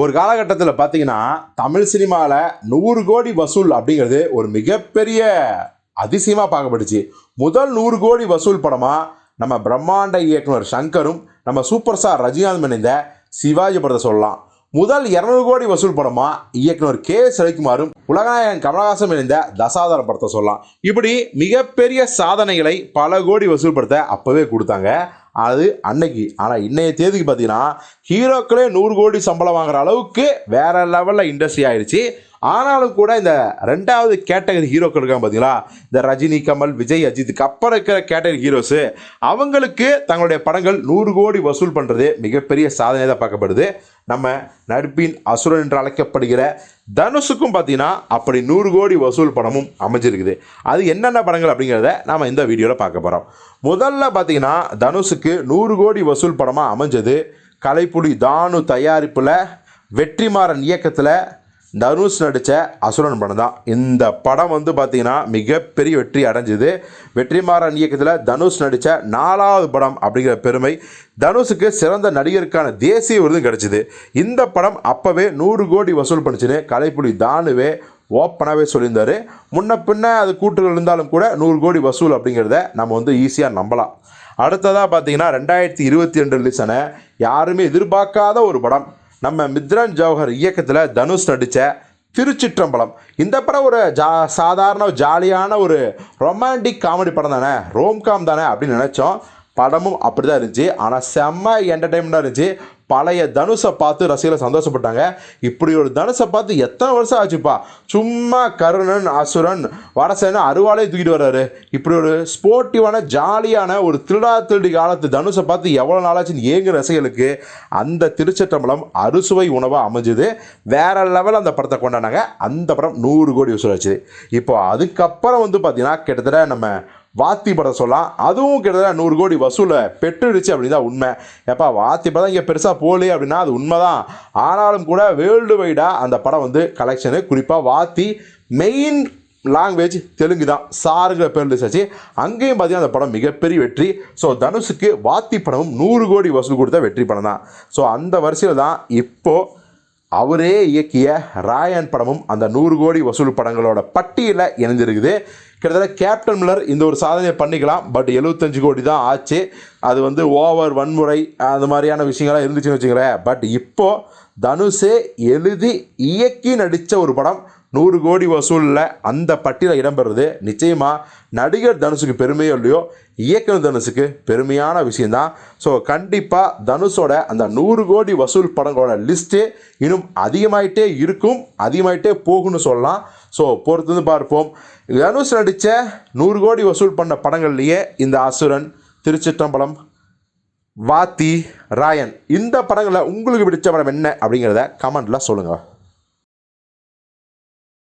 ஒரு காலகட்டத்தில் பார்த்தீங்கன்னா தமிழ் சினிமாவில் நூறு கோடி வசூல் அப்படிங்கிறது ஒரு மிகப்பெரிய அதிசயமாக பார்க்கப்பட்டுச்சு. முதல் நூறு கோடி வசூல் படமாக நம்ம பிரம்மாண்ட இயக்குனர் சங்கரும் நம்ம சூப்பர் ஸ்டார் ரஜினிகாந்த் இணைந்த சிவாஜி படத்தை சொல்லலாம். முதல் இரநூறு கோடி வசூல் படமா இயக்குனர் கே ரவிக்குமாரும் உலகநாயகன் கமலஹாசன் இணைந்த தசாதார படத்தை சொல்லலாம். இப்படி மிகப்பெரிய சாதனைகளை பல கோடி வசூல் படத்தை அப்போவே கொடுத்தாங்க. அது அன்னைக்கு. ஆனால் இன்றைய தேதிக்கு பார்த்தீங்கன்னா ஹீரோக்களே நூறு கோடி சம்பளம் வாங்குற அளவுக்கு வேற லெவலில் இண்டஸ்ட்ரி ஆயிடுச்சு ஆனாலும் கூட இந்த ரெண்டாவது கேட்டகரி ஹீரோக்கள் இருக்காங்க பார்த்தீங்களா இந்த ரஜினி கமல் விஜய் அஜித்துக்கு அப்புறம் இருக்கிற கேட்டகரி ஹீரோஸு அவங்களுக்கு தங்களுடைய படங்கள் நூறு கோடி வசூல் பண்ணுறது மிகப்பெரிய சாதனை தான் பார்க்கப்படுது. நம்ம நடிப்பின் அசுரன் என்று அழைக்கப்படுகிற தனுஷுக்கும் பார்த்தீங்கன்னா அப்படி நூறு கோடி வசூல் படமும் அமைஞ்சிருக்குது. அது என்னென்ன படங்கள் அப்படிங்கிறத நாம் இந்த வீடியோவில் பார்க்க போகிறோம் முதல்ல பார்த்தீங்கன்னா தனுஷுக்கு நூறு கோடி வசூல் படமாக அமைஞ்சது கலைப்புலி தானு தயாரிப்பில் வெற்றிமாறன் இயக்கத்தில் தனுஷ் நடித்த அசுரன் படம் தான். இந்த படம் வந்து பார்த்திங்கன்னா மிகப்பெரிய வெற்றி அடைஞ்சிது. வெற்றிமாறன் இயக்கத்தில் தனுஷ் நடித்த நாலாவது படம் அப்படிங்கிற பெருமை தனுஷுக்கு சிறந்த நடிகருக்கான தேசிய விருதும் கிடச்சிது. இந்த படம் அப்போவே நூறு கோடி வசூல் பண்ணுச்சுன்னு கலைப்புலி தானுவே ஓப்பனாகவே சொல்லியிருந்தார். முன்ன பின்ன அது கூட்டுகள் இருந்தாலும் கூட நூறு கோடி வசூல் அப்படிங்கிறத நம்ம வந்து ஈஸியாக நம்பலாம். அடுத்ததாக பார்த்தீங்கன்னா ரெண்டாயிரத்தி இருபத்தி ரெண்டு ரிலீஸ் ஆன யாருமே எதிர்பார்க்காத ஒரு படம். நம்ம மித்ரன் ஜவஹர் இயக்கத்தில் தனுஷ் நடித்த திருச்சிற்றம்பலம். இந்த படம் ஒரு ஜா சாதாரண ஜாலியான ஒரு ரொமான்டிக் காமெடி படம் தானே? ரோம்காம் தானே அப்படின்னு நினச்சோம். படமும் அப்படி தான் இருந்துச்சு. ஆனால் செம்ம என்டர்டைன்மெண்ட்டாக இருந்துச்சு. பழைய தனுஷை பார்த்து ரசிகர்கள் சந்தோஷப்பட்டாங்க. இப்படி ஒரு தனுஷை பார்த்து எத்தனை வருஷம் ஆச்சுப்பா? சும்மா கருணன் அசுரன் வடசேன அருவாலே தூக்கிட்டு வர்றாரு. இப்படி ஒரு ஸ்போர்ட்டிவான ஜாலியான ஒரு திருடா திருடி காலத்து தனுஷை பார்த்து எவ்வளோ நாளாச்சுன்னு ஏங்கு ரசிகர்களுக்கு அந்த திருச்சட்டம்பலம் அறுசுவை உணவாக அமைஞ்சுது. வேற லெவல் அந்த படத்தை கொண்டாடினாங்க. அந்த படம் நூறு கோடி வசூலாச்சு. இப்போ அதுக்கப்புறம் வந்து பார்த்தீங்கன்னா கிட்டத்தட்ட நம்ம வாத்தி படம் சொல்லலாம். அதுவும் கிட்டத்தட்ட நூறு கோடி வசூலை பெற்றுடுச்சு அப்படின்னு தான் உண்மை. ஏப்பா வாத்தி படம் இங்கே பெருசாக போகலையே அப்படின்னா அது உண்மை தான் ஆனாலும் கூட வேர்ல்டு வைடாக அந்த படம் வந்து கலெக்ஷனு குறிப்பாக வாத்தி மெயின் லாங்குவேஜ் தெலுங்கு தான். சாருங்கிற பேர் ரிலீஸ் அங்கேயும் பார்த்தீங்கன்னா அந்த படம் மிகப்பெரிய வெற்றி. ஸோ தனுஷுக்கு வாத்தி படமும் நூறு கோடி வசூல் கொடுத்த வெற்றி படம் தான். ஸோ அந்த வரிசையில் தான் இப்போது அவரே இயக்கிய ராயன் படமும் அந்த நூறு கோடி வசூல் படங்களோட பட்டியலில் இணைஞ்சிருக்குது. கிட்டத்தட்ட கேப்டன் மில்லர் இந்த ஒரு சாதனையை பண்ணிக்கலாம். பட் எழுபத்தஞ்சு கோடி தான் ஆச்சு. அது வந்து ஓவர் வன்முறை அந்த மாதிரியான விஷயங்கள்லாம் இருந்துச்சுன்னு வச்சுக்கிறேன் பட் இப்போது தனுஷே எழுதி இயக்கி நடித்த ஒரு படம் நூறு கோடி வசூலில் அந்த பட்டியலில் இடம்பெறுறது. நிச்சயமாக நடிகர் தனுஷுக்கு பெருமையோ இல்லையோ இயக்குனர் தனுஷுக்கு பெருமையான விஷயந்தான் ஸோ கண்டிப்பாக தனுஷோட அந்த நூறு கோடி வசூல் படங்களோட லிஸ்ட்டு இன்னும் அதிகமாயிட்டே இருக்கும் அதிகமாயிட்டே போகும்னு சொல்லலாம். ஸோ பொறுத்து பார்ப்போம். தனுஷ் நடித்த நூறு கோடி வசூல் பண்ண படங்கள்லேயே இந்த அசுரன் திருச்சிற்றம்பலம் வாத்தி ராயன் இந்த படங்களில் உங்களுக்கு பிடிச்ச படம் என்ன அப்படிங்கிறத கமெண்ட்டில் சொல்லுங்கள்